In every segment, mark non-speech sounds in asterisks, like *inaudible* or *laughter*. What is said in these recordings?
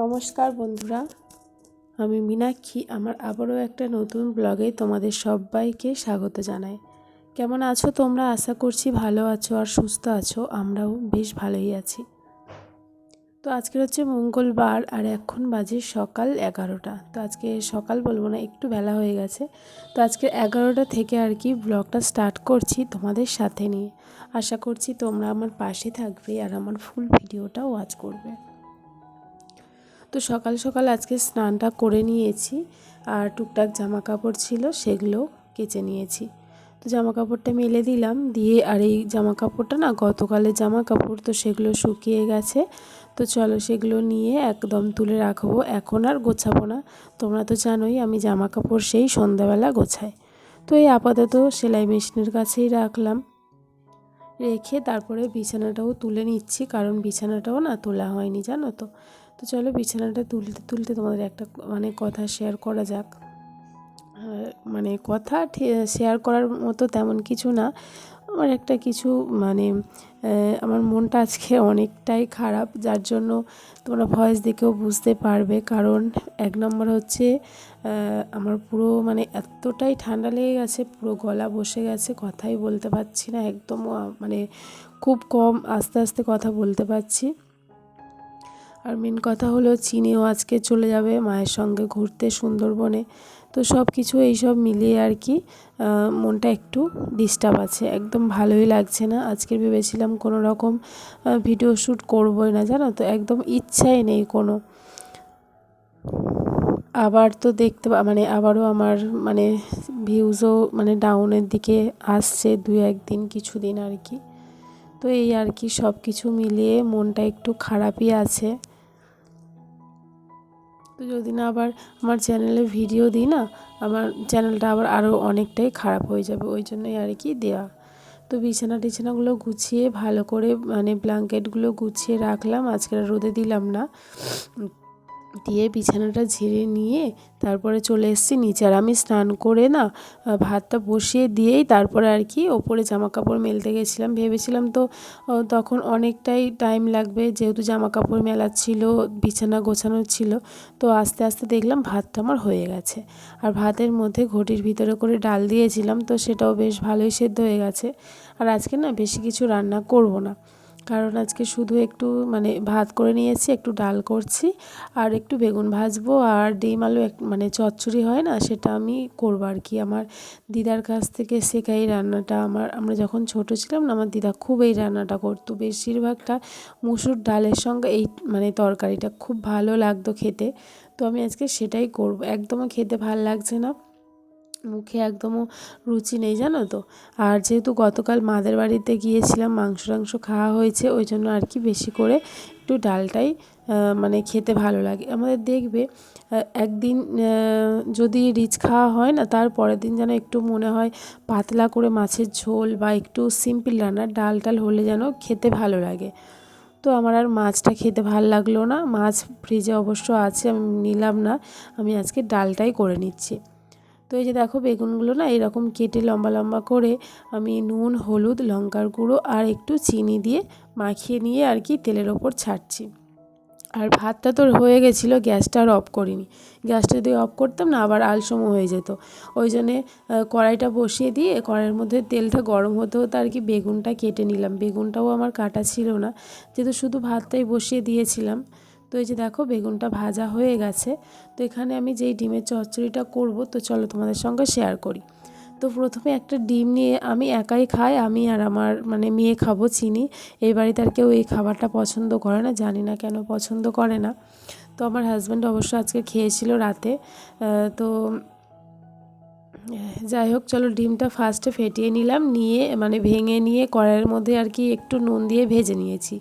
নমস্কার বন্ধুরা, আমি মীনাক্ষী। আমার আবারও একটা নতুন ব্লগে তোমাদের সবাইকে স্বাগত জানাই। কেমন আছো তোমরা? আশা করছি ভালো আছো আর সুস্থ আছো। আমরাও বেশ ভালোই আছি। তো আজকে হচ্ছে মঙ্গলবার আর এখন বাজে সকাল এগারোটা। তো আজকে সকাল বলব না, একটু বেলা হয়ে গেছে। তো আজকে এগারোটা থেকে আর কি ব্লগটা স্টার্ট করছি তোমাদের সাথে নিয়ে। আশা করছি তোমরা আমার পাশে থাকবে আর আমার ফুল ভিডিওটা ওয়াচ করবে। তো সকাল সকাল আজকে স্নানটা করে নিয়েছি আর টুকটাক জামা কাপড় ছিল সেগুলো কেচে নিয়েছি। তো জামা কাপড়টা মেলে দিলাম, দিয়ে আর এই জামা কাপড়টা না গতকালের জামা কাপড় তো সেগুলো শুকিয়ে গেছে। তো চলো সেগুলো নিয়ে একদম তুলে রাখব। এখন আর গোছাবো না। তোমরা তো জানোই আমি জামা কাপড় সেই সন্ধ্যাবেলা গোছাই। তো এই আপাতত সেলাই মেশিনের কাছেই রাখলাম। রেখে তারপরে বিছানাটাও তুলে নিচ্ছি, কারণ বিছানাটাও না তোলা হয়নি, জানো তো। তো চলো বিছানাটা তুলতে তুলতে তোমাদের একটা মানে কথা শেয়ার করা যাক। মানে কথা শেয়ার করার মতো তেমন কিছু না। আমার একটা কিছু মানে আমার মনটা আজকে অনেকটাই খারাপ, যার জন্য তোমরা ভয়েস দেখেও বুঝতে পারবে। কারণ এক নম্বর হচ্ছে আমার পুরো মানে এতটাই ঠান্ডা লেগে গেছে, পুরো গলা বসে গেছে, কথাই বলতে পারছি না একদম মানে খুব কম আস্তে আস্তে কথা বলতে পারছি। আর মেন কথা হলো চিনিও আজকে চলে যাবে মায়ের সঙ্গে ঘুরতে সুন্দরবনে। তো সব কিছু এইসব মিলিয়ে আর কি মনটা একটু ডিস্টার্ব আছে। একদম ভালোই লাগছে না। আজকে ভেবেছিলাম কোনো রকম ভিডিও শ্যুট করবোই না, জানো তো? একদম ইচ্ছাই নেই কোনো। আবার তো দেখতে মানে আবারও আমার মানে ভিউজও মানে ডাউনের দিকে আসছে দু একদিন, কিছুদিন আর কি। তো এই আর কি সব কিছু মিলিয়ে মনটা একটু খারাপই আছে। তো যদি না আবার আমার চ্যানেলে ভিডিও দিই না, আমার চ্যানেলটা আবার আরও অনেকটাই খারাপ হয়ে যাবে। ওই জন্যই আর কি দেওয়া তো বিছানা টিছানাগুলো গুছিয়ে ভালো করে মানে ব্ল্যাঙ্কেটগুলো গুছিয়ে রাখলাম। আজকে রোদে দিলাম না। দিয়ে বিছানাটা ঝেড়ে নিয়ে তারপরে চলে এসেছি নিচে। আর আমি স্নান করে না ভাতটা বসিয়ে দিয়েই তারপরে আর কি ওপরে জামা কাপড় মেলতে গেছিলাম। ভেবেছিলাম তো তখন অনেকটাই টাইম লাগবে, যেহেতু জামা কাপড় ছিল, বিছানা গোছানো ছিল, তো আস্তে আস্তে দেখলাম ভাতটা আমার হয়ে গেছে। আর ভাতের মধ্যে ঘটির ভিতরে করে ডাল দিয়েছিলাম, তো সেটাও বেশ ভালোই সেদ্ধ হয়ে গেছে। আর আজকে না বেশি কিছু রান্না করব না। কারণ আজকে শুধু একটু মানে ভাত করে নিয়েছি, একটু ডাল করছি, আর একটু বেগুন ভাজবো, আর ডিম আলু এক মানে চচ্চড়ি হয় না, সেটা আমি করব আর কি। আমার দিদার কাছ থেকে শেখা এই রান্নাটা। আমার, আমরা যখন ছোট ছিলাম না, আমার দিদা খুব এই রান্নাটা করতো। বেশিরভাগটা মুসুর ডালের সঙ্গে এই মানে তরকারিটা খুব ভালো লাগতো খেতে। তো আমি আজকে সেটাই করব। একদমও খেতে ভালো লাগছে না। মুখে একদমও রুচি নেই, জানো তো? আর যেহেতু গতকাল মাদের বাড়িতে গিয়েছিলাম, মাংস টাংস খাওয়া হয়েছে, ওই জন্য আর কি বেশি করে একটু ডালটাই মানে খেতে ভালো লাগে। আমাদের দেখবে একদিন যদি রিচ খাওয়া হয় না, তার পরের দিন যেন একটু মনে হয় পাতলা করে মাছের ঝোল বা একটু সিম্পল রান্না ডাল টাল হলে যেন খেতে ভালো লাগে। তো আমার আর মাছটা খেতে ভালো লাগল না। মাছ ফ্রিজে অবশ্য আছে, আমি নিলাম না। আমি আজকে ডালটাই করে নিচ্ছি। তো এই যে দেখো, বেগুনগুলো না এরকম কেটে লম্বা লম্বা করে আমি নুন, হলুদ, লঙ্কার গুঁড়ো আর একটু চিনি দিয়ে মাখিয়ে নিয়ে আর কি তেলের ওপর ছাড়ছি। আর ভাতটা তোর হয়ে গেছিল, গ্যাসটা আর অফ করিনি। গ্যাসটা যদি অফ করতাম না, আবার আলসম হয়ে যেত। ওই জন্যে কড়াইটা বসিয়ে দিয়ে কড়াইয়ের মধ্যে তেলটা গরম হতে হতে আর কি বেগুনটা কেটে নিলাম। বেগুনটাও আমার কাটা ছিল না, যেহেতু শুধু ভাতটাই বসিয়ে দিয়েছিলাম। তো এই যে দেখো, বেগুনটা ভাজা হয়ে গেছে। তো এখানে আমি যেই ডিমের চচ্চড়িটা করব, তো চলো তোমাদের সঙ্গে শেয়ার করি। তো প্রথমে একটা ডিম নিয়ে আমি একাই খাই, আমি আর আমার মানে মেয়ে খাব চিনি। এই বাড়িতে আর কেউ এই খাবারটা পছন্দ করে না, জানি না কেন পছন্দ করে না। তো আমার হাজব্যান্ড অবশ্য আজকে খেয়েছিল রাতে। তো যাই হোক, চলো ডিমটা ফার্স্টে ফেটিয়ে নিলাম, নিয়ে মানে ভেঙে নিয়ে কড়াইয়ের মধ্যে আর কি একটু নুন দিয়ে ভেজে নিয়েছি।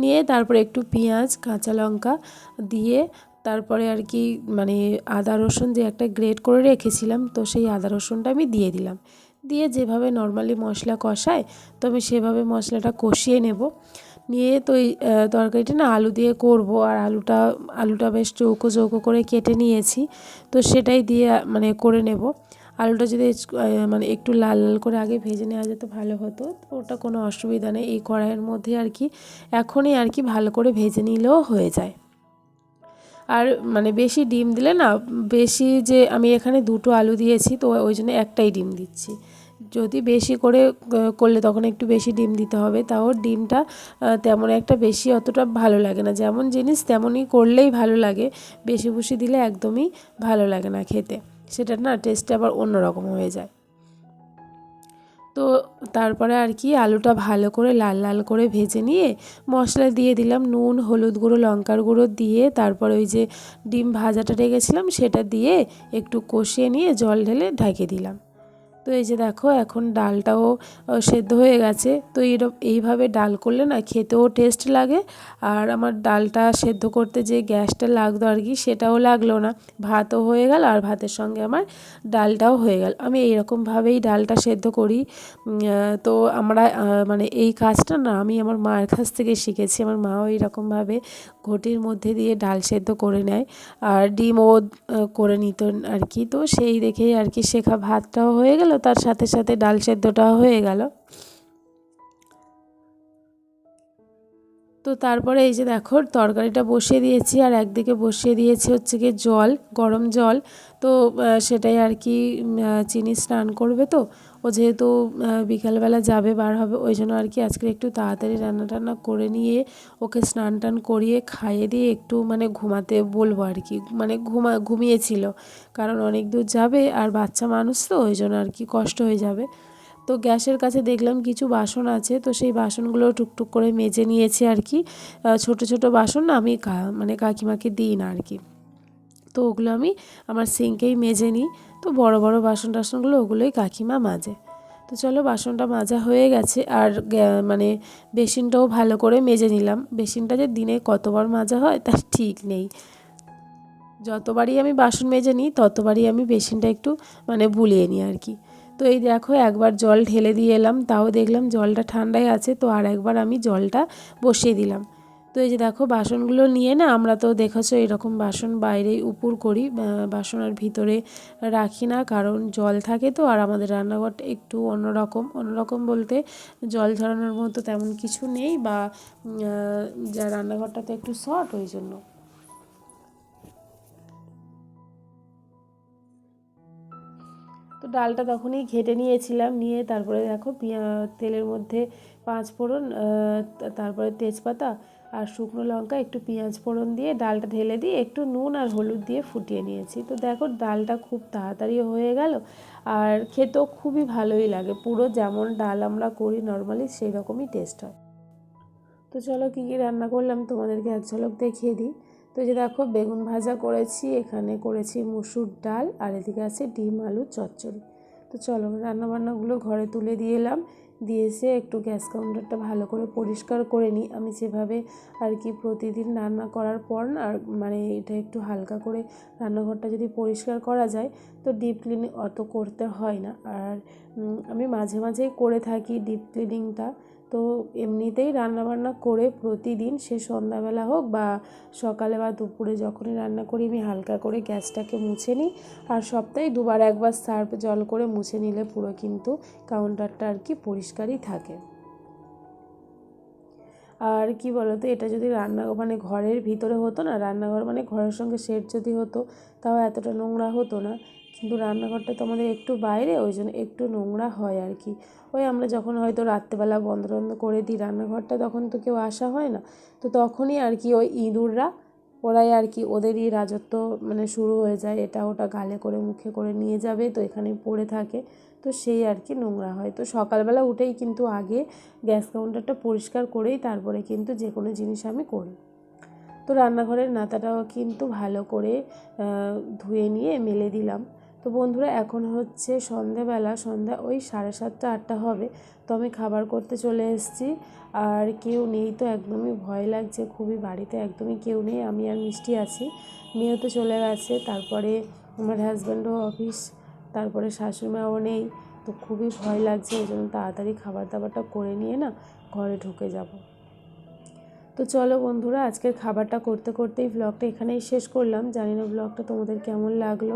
নিয়ে তারপরে একটু পেঁয়াজ, কাঁচা লঙ্কা দিয়ে তারপরে আর কি মানে আদা রসুন যে একটা গ্রেট করে রেখেছিলাম, তো সেই আদা রসুনটা আমি দিয়ে দিলাম। দিয়ে যেভাবে নর্মালি মশলা কষায়, তো আমি সেভাবে মশলাটা কষিয়ে নেব। নিয়ে তো এই তরকারিটা না আলু দিয়ে করব, আর আলুটা আলুটা বেশ চৌকো চৌকো করে কেটে নিয়েছি, তো সেটাই দিয়ে মানে করে নেব। আলুটা যদি মানে একটু লাল লাল করে আগে ভেজে নেওয়া যেত, ভালো হতো। ওটা কোনো অসুবিধা নেই, এই কড়াইয়ের মধ্যে আর কি, এখনই আর কি ভালো করে ভেজে নিলেও হয়ে যায়। আর মানে বেশি ডিম দিলে না, বেশি যে আমি এখানে দুটো আলু দিয়েছি, তো ওই জন্য একটাই ডিম দিচ্ছি। যদি বেশি করে করলে তখন একটু বেশি ডিম দিতে হবে। তাও ডিমটা তেমন একটা বেশি অতটা ভালো লাগে না। যেমন জিনিস তেমনই করলেই ভালো লাগে, বেশি বুশি দিলে একদমই ভালো লাগে না খেতে। সেটা না টেস্টটা আবার অন্যরকম হয়ে যায়। তো তারপরে আর কি আলুটা ভালো করে লাল লাল করে ভেজে নিয়ে মশলা দিয়ে দিলাম নুন, হলুদ গুঁড়ো, লঙ্কার গুঁড়ো দিয়ে তারপর ওই যে ডিম ভাজাটা রেখেছিলাম সেটা দিয়ে একটু কষিয়ে নিয়ে জল ঢেলে ঢেকে দিলাম। তো এই যে দেখো, এখন ডালটাও সেদ্ধ হয়ে গেছে। তো এরকম এইভাবে ডাল করলে না খেতেও টেস্ট লাগে। আর আমার ডালটা সেদ্ধ করতে যে গ্যাসটা লাগতো আর কি, সেটাও লাগল না। ভাতও হয়ে গেল আর ভাতের সঙ্গে আমার ডালটাও হয়ে গেল। আমি এইরকমভাবেই ডালটা সেদ্ধ করি। তো আমরা মানে এই কাজটা না আমি আমার মায়ের কাছ থেকে শিখেছি। আমার মাও এইরকমভাবে ঘটির মধ্যে দিয়ে ডাল সেদ্ধ করে নেয় আর ডিমও করে নিত আর কি। তো সেই দেখেই আর কি শেখা ভাতটাও হয়ে গেল। তার সাথে সাথে ডাল সেদ্ধটাও হয়ে গেল। তো তারপরে এই যে দেখো, তরকারিটা বসিয়ে দিয়েছি, আর একদিকে বসিয়ে দিয়েছি হচ্ছে গিয়ে জল, গরম জল। তো সেটাই আর কি চিনি স্নান করবে তো ও যেহেতু বিকালবেলা যাবে, বার হবে, ওই জন্য আর কি আজকে একটু তাড়াতাড়ি রান্না টান্না করে নিয়ে ওকে স্নান টান করিয়ে খাইয়ে দিয়ে একটু মানে ঘুমাতে বলব আর কি। মানে ঘুমা, ঘুমিয়েছিল। কারণ অনেক দূর যাবে আর বাচ্চা মানুষ তো, ওই জন্য আর কি কষ্ট হয়ে যাবে। তো গ্যাসের কাছে দেখলাম কিছু বাসন আছে, তো সেই বাসনগুলো টুকটুক করে মেজে নিয়েছি আর কি। ছোট ছোট বাসন না আমি মানে কাকিমাকে দিই না আর কি। তো ওগুলো আমি আমার সিঙ্কেই মেজে নিই। তো বড় বড় বাসন টাসনগুলো ওগুলোই কাকিমা মাজে। তো চলো বাসনটা মাজা হয়ে গেছে আর মানে বেসিনটাও ভালো করে মেজে নিলাম। বেসিনটা যে দিনে কতবার মাজা হয় তার ঠিক নেই। যতবারই আমি বাসন মেজে নিই ততবারই আমি বেসিনটা একটু মানে বুলিয়ে নিই আর কি। তো এই দেখো একবার জল ঢেলে দিয়ে এলাম, তাও দেখলাম জলটা ঠান্ডায় আছে তো আর একবার আমি জলটা বসিয়ে দিলাম। তো এই যে দেখো বাসনগুলো নিয়ে না আমরা তো দেখেছ এরকম বাসন বাইরেই উপর করি বাসন আর ভিতরে রাখি না, কারণ জল থাকে তো আর আমাদের রান্নাঘরটা একটু অন্যরকম। অন্যরকম বলতে জল ঝরানোর মতো তেমন কিছু নেই বা যা রান্নাঘরটা তো একটু শর্ট ওই জন্য। তো ডালটা তখনই ঘেটে নিয়েছিলাম, নিয়ে তারপরে দেখো তেলের মধ্যে পাঁচ ফোড়ন তারপরে তেজপাতা আর শুকনো লঙ্কা, একটু পেঁয়াজ ফোড়ন দিয়ে ডালটা ঢেলে দিয়ে একটু নুন আর হলুদ দিয়ে ফুটিয়ে নিয়েছি। তো দেখো ডালটা খুব তাড়াতাড়ি হয়ে গেল আর খেতেও খুবই ভালোই লাগে। পুরো যেমন ডাল আমরা করি নর্মালি সেই রকমই টেস্ট হয়। তো চলো কী কী রান্না করলাম তোমাদেরকে এক ঝলক দেখিয়ে দিই। তো যে দেখো বেগুন ভাজা করেছি, এখানে করেছি মুসুর ডাল আর এদিকে আছে ডিম, আলু, চচ্চড়ি। তো চলো রান্নাবান্নাগুলো ঘরে তুলে দিয়ে এলাম। দিয়ে এসে একটু গ্যাস কাউন্টারটা ভালো করে পরিষ্কার করে নিই। আমি যেভাবে আর কি প্রতিদিন রান্না করার পর আর মানে এটা একটু হালকা করে রান্নাঘরটা যদি পরিষ্কার করা যায়, তো ডিপ ক্লিনিং অত করতে হয় না। আর আমি মাঝে মাঝেই করে থাকি ডিপ ক্লিনিংটা তো এমনিতেই রান্নাবান্না করে প্রতিদিন, সে সন্ধ্যাবেলা হোক বা সকালে বা দুপুরে যখনই রান্না করি, আমি হালকা করে গ্যাসটাকে মুছে নিই। আর সপ্তাহে দুবার একবার সার্ফ জল করে মুছে নিলে পুরো কিন্তু কাউন্টারটা আর কি পরিষ্কারই থাকে। আর কি বলতো, এটা যদি রান্না মানে ঘরের ভিতরে হতো না, রান্নাঘর মানে ঘরের সঙ্গে সেট যদি হতো, তাও এতটা নোংরা হতো না। কিন্তু রান্নাঘরটা তো আমাদের একটু বাইরে, ওই জন্য একটু নোংরা হয় আর কি। ওই আমরা যখন হয়তো রাত্রেবেলা বন্ধ বন্ধ করে দিই রান্নাঘরটা, তখন তো কেউ আসা হয় না। তো তখনই আর কি ওই ইঁদুররা, ওরাই আর কি ওদেরই রাজত্ব মানে শুরু হয়ে যায়। এটা ওটা গালে করে মুখে করে নিয়ে যাবে, তো এখানে পড়ে থাকে। তো সেই আর কি নোংরা হয়। তো সকালবেলা উঠেই কিন্তু আগে গ্যাস কাউন্টারটা পরিষ্কার করেই তারপরে কিন্তু যে কোনো জিনিস আমি করি। তো রান্নাঘরের নাতাটাও কিন্তু ভালো করে ধুয়ে নিয়ে মেলে দিলাম। তো বন্ধুরা, এখন হচ্ছে সন্ধেবেলা। সন্ধ্যা ওই সাড়ে সাতটা, আটটা হবে। তো আমি খাবার করতে চলে এসেছি। আর কেউ নেই তো একদমই ভয় লাগছে। খুবই বাড়িতে একদমই কেউ নেই। আমি আর মিষ্টি আছি। মেয়েও তো চলে গেছে। তারপরে আমার হাজব্যান্ডও অফিস তারপরে শাশুড়িমাও নেই। তো খুবই ভয় লাগছে। ওই জন্য তাড়াতাড়ি খাবার দাবারটা করে নিয়ে না ঘরে ঢুকে যাব। তো চলো বন্ধুরা, আজকের খাবারটা করতে করতেই ব্লগটা এখানেই শেষ করলাম। জানি না ব্লগটা তোমাদের কেমন লাগল।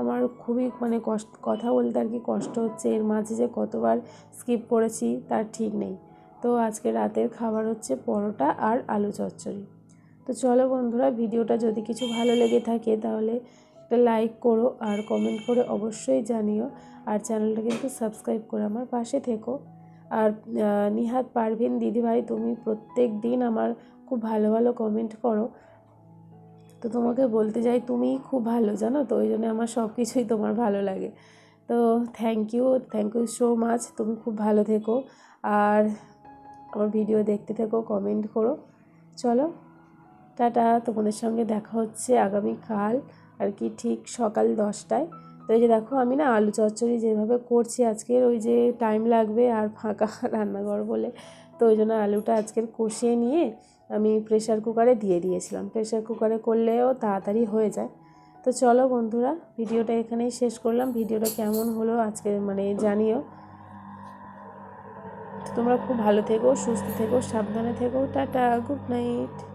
আমার খুবই মানে কষ্ট, কথা বলতে আর কি কষ্ট হচ্ছে। এর মাঝে যে কতবার স্কিপ করেছি তার ঠিক নেই। তো আজকে রাতের খাবার হচ্ছে পরোটা আর আলু চচ্চড়ি। তো চলো বন্ধুরা, ভিডিওটা যদি কিছু ভালো লেগে থাকে তাহলে একটা লাইক করো আর কমেন্ট করে অবশ্যই জানিও। আর চ্যানেলটা কিন্তু সাবস্ক্রাইব করে আমার পাশে থেকো। আর নিহাত পারভিন দিদিভাই, তুমি প্রত্যেক দিন আমার খুব ভালো ভালো কমেন্ট করো। তো তোমাকে বলতে যাই তুমি খুব ভালো, জানো তো? ওই জন্য আমার সব কিছুই তোমার ভালো লাগে। তো thank you thank you so much তুমি খুব ভালো থেকো। আর আমার ভিডিও দেখতে থেকো কমেন্ট করো। চলো, টাটা, তোমাদের সঙ্গে দেখা হচ্ছে আগামীকাল, আর কি ঠিক সকাল দশটায়। তো এই যে দেখো আমি না আলু চচ্চড়ি যেভাবে করছি আজকের, ওই যে টাইম লাগবে আর ফাঁকা *laughs* রান্নাঘর বলে। তো ওই জন্য আলুটা আজকের কষিয়ে নিয়ে আমি প্রেশার কুকারে দিয়ে দিয়েছিলাম। প্রেশার কুকারে করলেও তাড়াতাড়ি হয়ে যায়। তো চলো বন্ধুরা, ভিডিওটা এখানেই শেষ করলাম। ভিডিওটা কেমন হলো আজকে মানে জানিও। তোমরা খুব ভালো থেকো, সুস্থ থেকো, সাবধানে থেকো। Tata good night